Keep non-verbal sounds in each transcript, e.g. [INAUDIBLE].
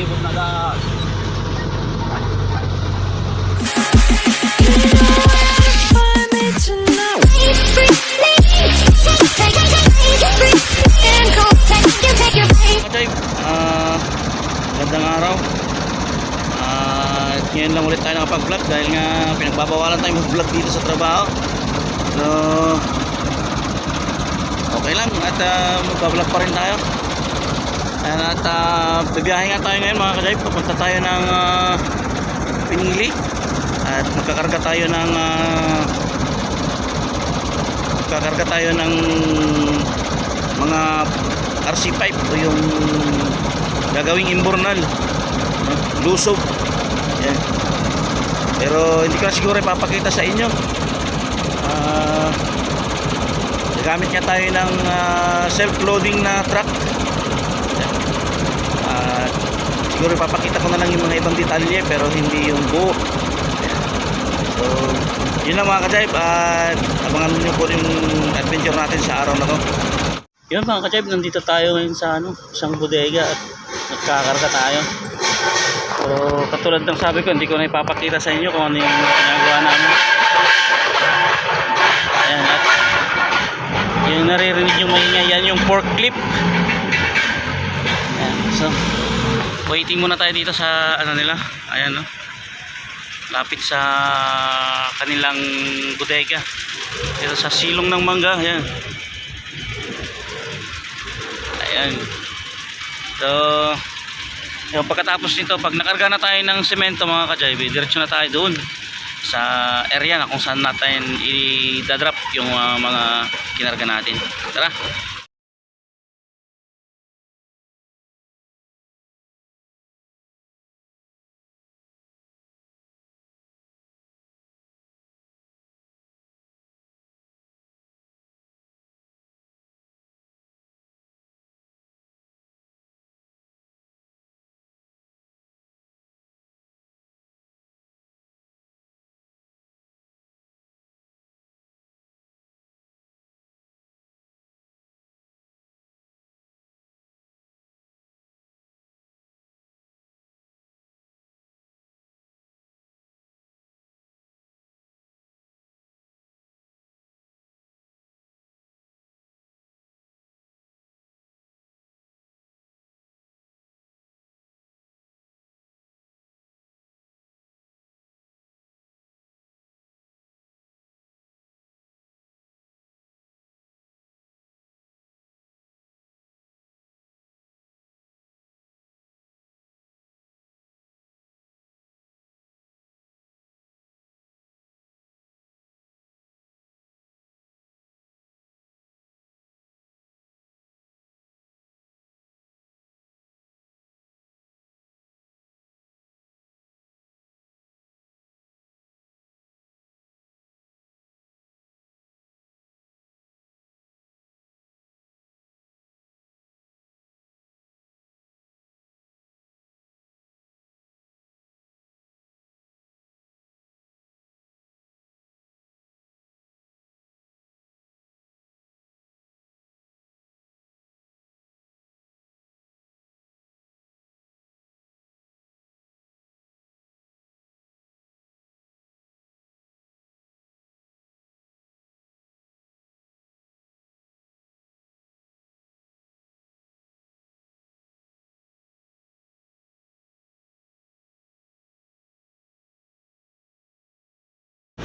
ibon na gas. Kajay, ah, gandang araw. Ah, ngayon lang ulit tayo nakapag-vlog dahil nga pinagbabawalan tayo mag-vlog dito sa trabaho. So, okay lang at uh, mag-vlog pa rin tayo. Ayan, at uh, bibiyahe nga tayo ngayon mga kajay. Papunta tayo ng uh, Pinili. At magkakarga tayo ng uh, magkakarga tayo ng mga RC pipe o yung gagawing imbornal lusob. Yan. pero hindi ko siguro ipapakita sa inyo. Ah, gagamit nga tayo ng ah, self-loading na truck siguro ipapakita ko na lang yung mga ibang detalye pero hindi yung buo so yun lang mga ka-drive at abangan nyo po yung adventure natin sa araw na to yun mga ka-drive, nandito tayo ngayon sa ano, isang bodega at nagkakarga tayo. So, katulad ng sabi ko, hindi ko na ipapakita sa inyo kung ano yung ginagawa namin. Ayan, at yung naririnig yung maingay, yan yung pork clip. Ayan, so, waiting muna tayo dito sa ano nila. Ayan, no. Lapit sa kanilang bodega. Dito sa silong ng mangga, ayan. Ayan. So, yung pagkatapos nito, pag nakarga na tayo ng semento mga ka-JB, diretso na tayo doon sa area na kung saan natin i-drop yung uh, mga kinarga natin. Tara!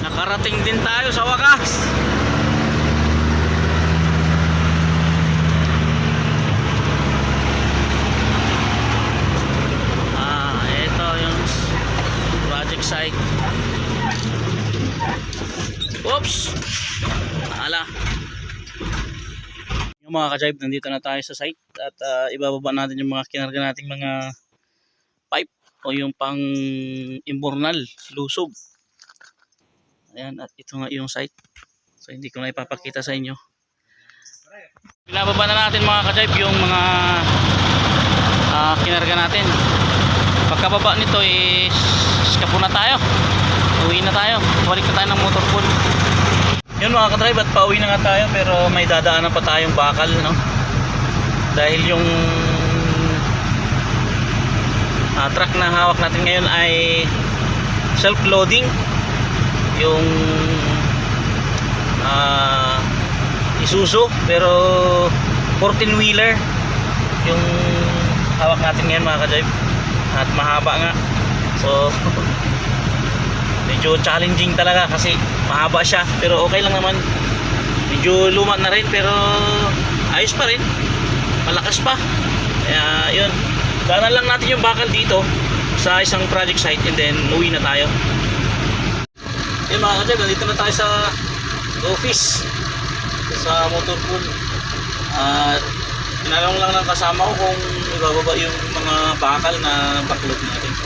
Nakarating din tayo sa wakas. Ah, ito yung project site. Oops! Ala. Yung mga ka-jive, nandito na tayo sa site at ah, ibababa natin yung mga kinarga nating mga pipe o yung pang imbornal, lusob. Ayan, at ito nga yung site. So hindi ko na ipapakita sa inyo. Binababa na natin mga ka-jive yung mga ah, kinarga natin. Pagkababa nito is skapo na tayo. Uwi na tayo. Balik na tayo ng motor pool. Yun mga ka-drive at pauwi na nga tayo pero may dadaanan pa tayong bakal no. Dahil yung Ah, truck na hawak natin ngayon ay self-loading. Yung ah Isuzu pero 14 wheeler yung hawak natin ngayon mga ka-jive at mahaba nga. So [LAUGHS] medyo challenging talaga kasi mahaba siya pero okay lang naman. Medyo luma na rin pero ayos pa rin. Malakas pa. Kaya yun. Daanan lang natin yung bakal dito sa isang project site and then uwi na tayo yun mga ka-jive nandito na tayo sa office. Sa motor pool. At tinanong lang ng kasama ko kung ibababa yung mga bakal na backlog natin